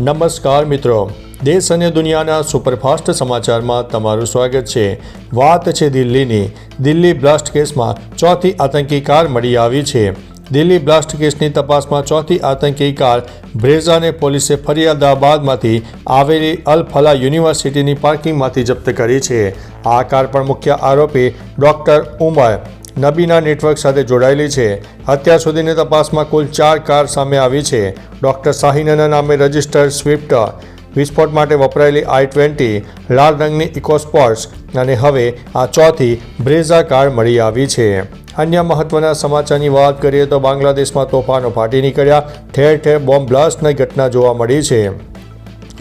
નમસ્કાર મિત્રો. દેશ અને દુનિયાના સુપરફાસ્ટ સમાચારમાં તમારું સ્વાગત છે. વાત છે દિલ્હીની. દિલ્હી બ્લાસ્ટ કેસમાં ચોથી આતંકી કાર મળી આવી છે. દિલ્હી બ્લાસ્ટ કેસની તપાસમાં ચોથી આતંકી કાર બ્રેઝાને પોલીસે ફરિયાદાબાદમાંથી આવેલી અલ ફલા યુનિવર્સિટીની પાર્કિંગમાંથી જપ્ત કરી છે. આ કાર પણ મુખ્ય આરોપી ડોક્ટર ઉમર નબીના નેટવર્ક સાથે જોડાયેલી છે. અત્યાર સુધીની તપાસમાં કુલ ચાર કાર સામે આવી છે. ડોક્ટર શાહીનના નામે રજિસ્ટર્ડ સ્વિફ્ટ વિસ્ફોટ માટે વપરાયેલી આઈ ટ્વેન્ટી, લાલ રંગની ઇકોસ્પોર્ટ્સ અને હવે આ ચોથી બ્રેઝા કાર મળી આવી છે. અન્ય મહત્વના સમાચારની વાત કરીએ તો બાંગ્લાદેશમાં તોફાનો ફાટી નીકળ્યા. ઠેર ઠેર બોમ્બ બ્લાસ્ટની ઘટના જોવા મળી છે.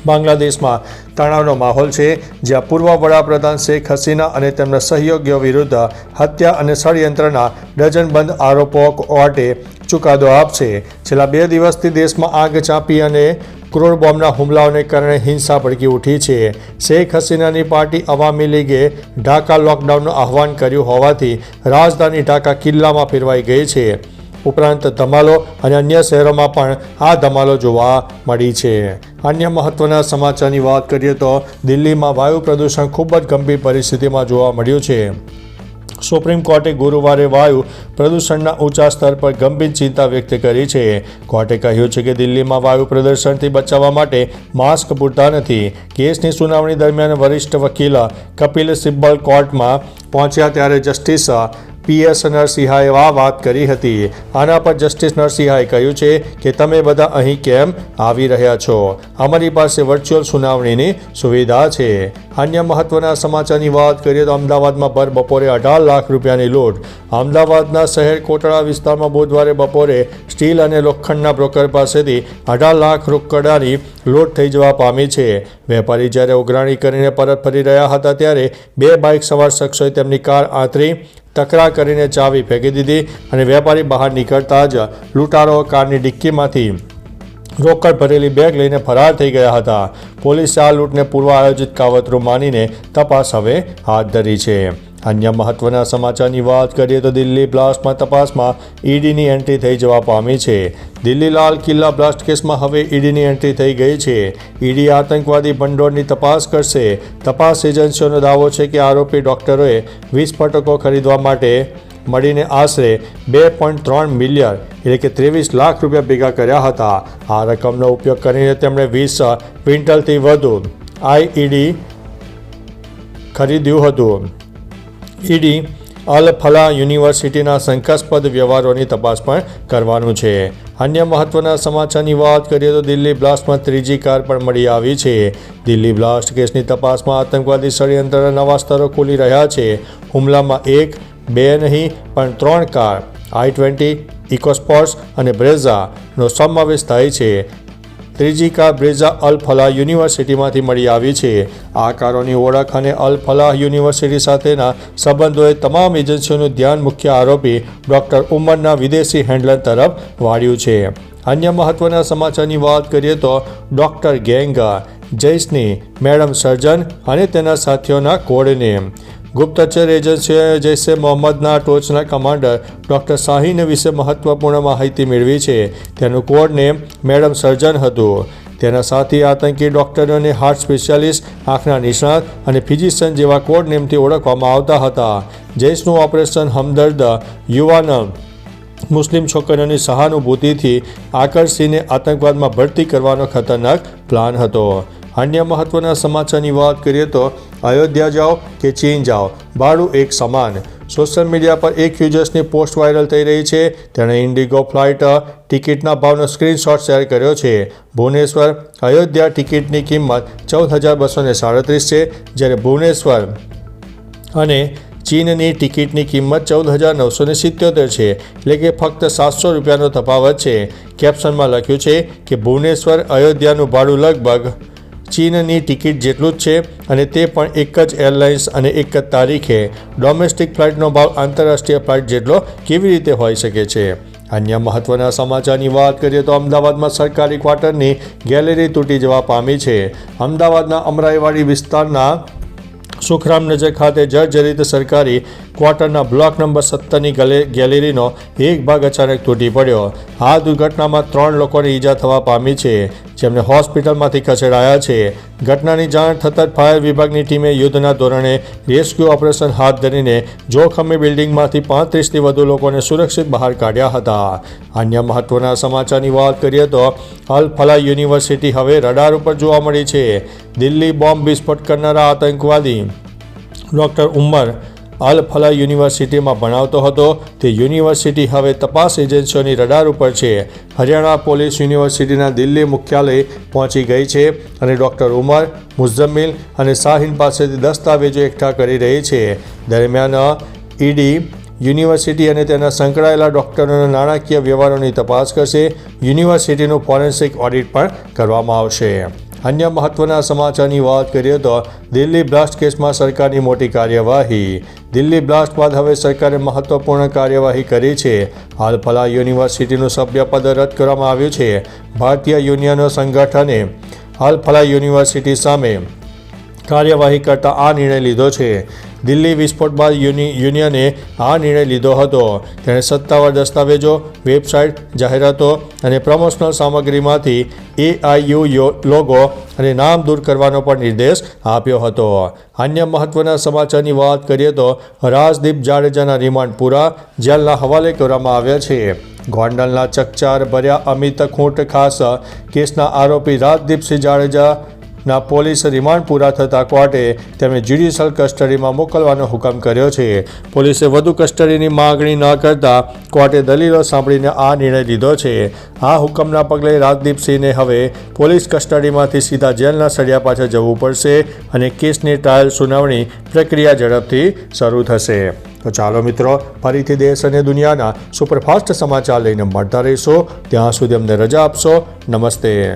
બાંગ્લાદેશમાં તણાવનો માહોલ છે, જ્યાં પૂર્વ વડાપ્રધાન શેખ હસીના અને તેમના સહયોગીઓ વિરુદ્ધ હત્યા અને ષડયંત્રના ડઝનબંધ આરોપો માટે ચુકાદો આપશે. છેલ્લા બે દિવસથી દેશમાં આગ ચાંપી અને ક્રૂડ બોમ્બના હુમલાઓને કારણે હિંસા ભડકી ઉઠી છે. શેખ હસીનાની પાર્ટી અવામી લીગે ઢાકા લોકડાઉનનું આહવાન કર્યું હોવાથી રાજધાની ઢાકા કિલ્લામાં ફેરવાઈ ગઈ છે. ઉપરાંત ધમાલો અને અન્ય શહેરોમાં પણ આ ધમાલો જોવા મળી છે. અન્ય મહત્વના સમાચારની વાત કરીએ તો દિલ્હીમાં વાયુ પ્રદૂષણ ખૂબ જ ગંભીર પરિસ્થિતિમાં જોવા મળ્યું છે. સુપ્રીમ કોર્ટે ગુરુવારે વાયુ પ્રદૂષણના ઊંચા સ્તર પર ગંભીર ચિંતા વ્યક્ત કરી છે. કોર્ટે કહ્યું છે કે દિલ્હીમાં વાયુ પ્રદૂષણથી બચાવવા માટે માસ્ક પૂરતા નથી. કેસની સુનાવણી દરમિયાન વરિષ્ઠ વકીલ કપિલ સિબ્બલ કોર્ટમાં પહોંચ્યા ત્યારે જસ્ટિસ પીએસ નરસિંહાએ આ વાત કરી હતી. આના પર જસ્ટિસ નરસિંહાએ કહ્યું છે કે તમે બધા અહીં કેમ આવી રહ્યા છો? અમારી પાસે વર્ચ્યુઅલ સુનાવણીની સુવિધા છે. અન્ય મહત્વના સમાચારની વાત કરીએ તો અમદાવાદમાં ભર બપોરે અઢાર લાખ રૂપિયાની લૂંટ. અમદાવાદના શહેર કોટડા વિસ્તારમાં બુધવારે બપોરે સ્ટીલ અને લોખંડના બ્રોકર પાસેથી અઢાર લાખ રોકડાની લૂંટ થઈ જવા પામી છે. વેપારી જ્યારે ઉઘરાણી કરીને પરત ફરી રહ્યા હતા ત્યારે બે બાઇક સવાર શખ્સોએ તેમની કાર આંતરી તકરાર કરીને ચાવી ફેંકી દીધી અને વેપારી બહાર નીકળતા જ લૂંટારો કારની ડિક્કીમાંથી રોકડ ભરેલી બેગ લઈને ફરાર થઈ ગયા હતા. પોલીસે આ લૂંટને પૂર્વ આયોજિત કાવતરું માનીને તપાસ હવે હાથ ધરી છે. અન્ય મહત્વના સમાચારની વાત કરીએ તો દિલ્હી બ્લાસ્ટમાં તપાસમાં ઈડીની એન્ટ્રી થઈ જવા પામી છે. દિલ્હી લાલ કિલ્લા બ્લાસ્ટ કેસમાં હવે ઈડીની એન્ટ્રી થઈ ગઈ છે. ઈડી આતંકવાદી ભંડોળની તપાસ કરશે. તપાસ એજન્સીઓનો દાવો છે કે આરોપી ડોક્ટરોએ વિસ્ફોટકો ખરીદવા માટે મળીને આશરે બે પોઈન્ટ ત્રણ મિલિયન, એટલે કે ત્રેવીસ લાખ રૂપિયા ભેગા કર્યા હતા. આ રકમનો ઉપયોગ કરીને તેમણે વીસ ક્વિન્ટલથી વધુ આઈઈડી ખરીદ્યું હતું. ઈડી અલ ફલા યુનિવર્સિટીના શંકાસ્પદ વ્યવહારોની તપાસ પણ કરવાનું છે. અન્ય મહત્વના સમાચારની વાત કરીએ તો દિલ્હી બ્લાસ્ટમાં ત્રીજી કાર પણ મળી આવી છે. દિલ્હી બ્લાસ્ટ કેસની તપાસમાં આતંકવાદી ષડયંત્રના નવા સ્તરો ખુલી રહ્યા છે. હુમલામાં એક બે નહીં, પણ ત્રણ કાર આઈ ટ્વેન્ટી ઇકોસ્પોર્ટ્સ અને બ્રેઝાનો સમાવેશ થાય છે. ત્રીજી કાર બ્રેઝા અલ ફલાહ યુનિવર્સિટીમાંથી મળી આવી છે. આ કારોની ઓળખ અને અલ ફલાહ યુનિવર્સિટી સાથેના સંબંધોએ તમામ એજન્સીઓનું ધ્યાન મુખ્ય આરોપી ડોક્ટર ઉમરના વિદેશી હેન્ડલર તરફ વાળ્યું છે. અન્ય મહત્વના સમાચારની વાત કરીએ તો ડોક્ટર ગેંગા જૈસની મેડમ સર્જન અને તેના સાથીઓના કોડ નેમ ગુપ્તચર એજન્સીઓએ જૈશે મોહમ્મદના ટોચના કમાન્ડર ડૉક્ટર શાહીન વિશે મહત્વપૂર્ણ માહિતી મેળવી છે. તેનું કોડ નેમ મેડમ સર્જન હતું. તેના સાથી આતંકી ડૉક્ટરોને હાર્ટ સ્પેશિયાલિસ્ટ, આંખના નિષ્ણાત અને ફિઝિશિયન જેવા કોડ નેમથી ઓળખવામાં આવતા હતા. જૈશનું ઓપરેશન હમદર્દ યુવાન મુસ્લિમ છોકરીઓની સહાનુભૂતિથી આકર્ષીને આતંકવાદમાં ભરતી કરવાનો ખતરનાક પ્લાન હતો. અન્ય મહત્વના સમાચારની વાત કરીએ તો અયોધ્યા જાઓ કે ચીન જાઓ? ભાડું એક સમાન. સોશિયલ મીડિયા પર એક યુઝર્સની પોસ્ટ વાયરલ થઈ રહી છે. તેણે ઇન્ડિગો ફ્લાઇટ ટિકિટના ભાવનો સ્ક્રીનશોટ શેર કર્યો છે. ભુવનેશ્વર, અયોધ્યા ટિકિટની કિંમત ચૌદ હજાર બસો સાડત્રીસ છે. જ્યારે ભુવનેશ્વર અને ચીનની ટિકિટની કિંમત ચૌદ હજાર નવસો ને સિત્યોતેર છે. એટલે કે ફક્ત સાતસો રૂપિયાનો તફાવત છે. કેપ્શનમાં લખ્યું છે કે ભુવનેશ્વર, અયોધ્યાનું ભાડું લગભગ ચીનની ટિકિટ જેટલું જ છે અને તે પણ એક જ એરલાઇન્સ અને એક જ તારીખે. ડોમેસ્ટિક ફ્લાઇટનો ભાવ આંતરરાષ્ટ્રીય ફ્લાઇટ જેટલો કેવી રીતે હોઈ શકે છે? અન્ય મહત્વના સમાચારની વાત કરીએ તો અમદાવાદમાં સરકારી ક્વાર્ટરની ગેલેરી તૂટી જવા પામી છે. અમદાવાદના અમરાઈવાડી વિસ્તારના સુખરામનગર ખાતે જર્જરિત સરકારી ક્વાર્ટરના બ્લોક નંબર સત્તરની ગલે, ગેલેરીનો એક ભાગ અચાનક તૂટી પડ્યો. આ દુર્ઘટનામાં ત્રણ લોકોને ઈજા થવા પામી છે, જેમને હોસ્પિટલમાંથી ખસેડાયા છે. ઘટનાની જાણ થતાં જ ફાયર વિભાગની ટીમે યુદ્ધના ધોરણે રેસ્ક્યુ ઓપરેશન હાથ ધરીને જોખમી બિલ્ડિંગમાંથી પાંત્રીસથી વધુ લોકોને સુરક્ષિત બહાર કાઢ્યા હતા. અન્ય મહત્વના સમાચારની વાત કરીએ તો, અલ ફલા યુનિવર્સિટી હવે રડાર ઉપર જોવા મળી છે. દિલ્હી બોમ્બ વિસ્ફોટ કરનારા આતંકવાદી ડૉક્ટર ઉમર અલ ફલા યુનિવર્સિટીમાં ભણાવતો હતો. તે યુનિવર્સિટી હવે તપાસ એજન્સીઓની રડાર ઉપર છે. હરિયાણા પોલીસ યુનિવર્સિટીના દિલ્હી મુખ્યાલય પહોંચી ગઈ છે અને ડૉક્ટર ઉમર મુઝમ્મિલ અને શાહીન પાસેથી દસ્તાવેજો એકઠા કરી રહી છે. દરમિયાન, ઈડી યુનિવર્સિટી અને તેના સંકળાયેલા ડૉક્ટરોના નાણાકીય વ્યવહારોની તપાસ કરશે. યુનિવર્સિટીનું ફોરેન્સિક ઓડિટ પણ કરવામાં આવશે. અન્ય મહત્વના સમાચારની વાત કરીએ તો દિલ્હી બ્લાસ્ટ કેસમાં સરકારની મોટી કાર્યવાહી. દિલ્હી બ્લાસ્ટ બાદ હવે સરકારે મહત્વપૂર્ણ કાર્યવાહી કરી છે. હાલ ફલા યુનિવર્સિટીનું સભ્યપદ રદ કરવામાં આવ્યું છે. ભારતીય યુનિયનો સંગઠને હાલ ફલા યુનિવર્સિટી સામે કાર્યવાહી કરતા આ નિર્ણય લીધો છે. દિલ્હી વિસ્ફોટ બાદ યુનિ, યુનિયને આ નિર્ણય લીધો હતો. તેણે સત્તાવાર દસ્તાવેજો, વેબસાઇટ, જાહેરાતો અને પ્રમોશનલ સામગ્રીમાંથી એઆઈયુ લોગો અને નામ દૂર કરવાનો પણ નિર્દેશ આપ્યો હતો. અન્ય મહત્વના સમાચારની વાત કરીએ તો, રાજદીપ જાડેજાના રિમાન્ડ પૂરા જેલના હવાલે કરવામાં આવ્યા છે. ગોંડલના ચકચાર ભર્યા અમિત ખૂંટ ખાસ કેસના આરોપી રાજદીપસિંહ જાડેજા ના પોલીસ રિમાન્ડ પૂરા થતાં કોર્ટે તેમને જ્યુડિશિયલ કસ્ટડીમાં મોકલવાનો હુકમ કર્યો છે. પોલીસે વધુ કસ્ટડીની માગણી ન કરતા કોર્ટે દલીલો સાંભળીને આ નિર્ણય લીધો છે. આ હુકમના પગલે રાજદીપસિંહને હવે પોલીસ કસ્ટડીમાંથી સીધા જેલના સળિયા પાછળ જવું પડશે અને કેસની ટ્રાયલ સુનાવણી પ્રક્રિયા ઝડપથી શરૂ થશે. તો ચાલો મિત્રો, ફરીથી દેશ અને દુનિયાના સુપરફાસ્ટ સમાચાર લઈને મળતા રહીશો. ત્યાં સુધી અમને રજા આપશો. નમસ્તે.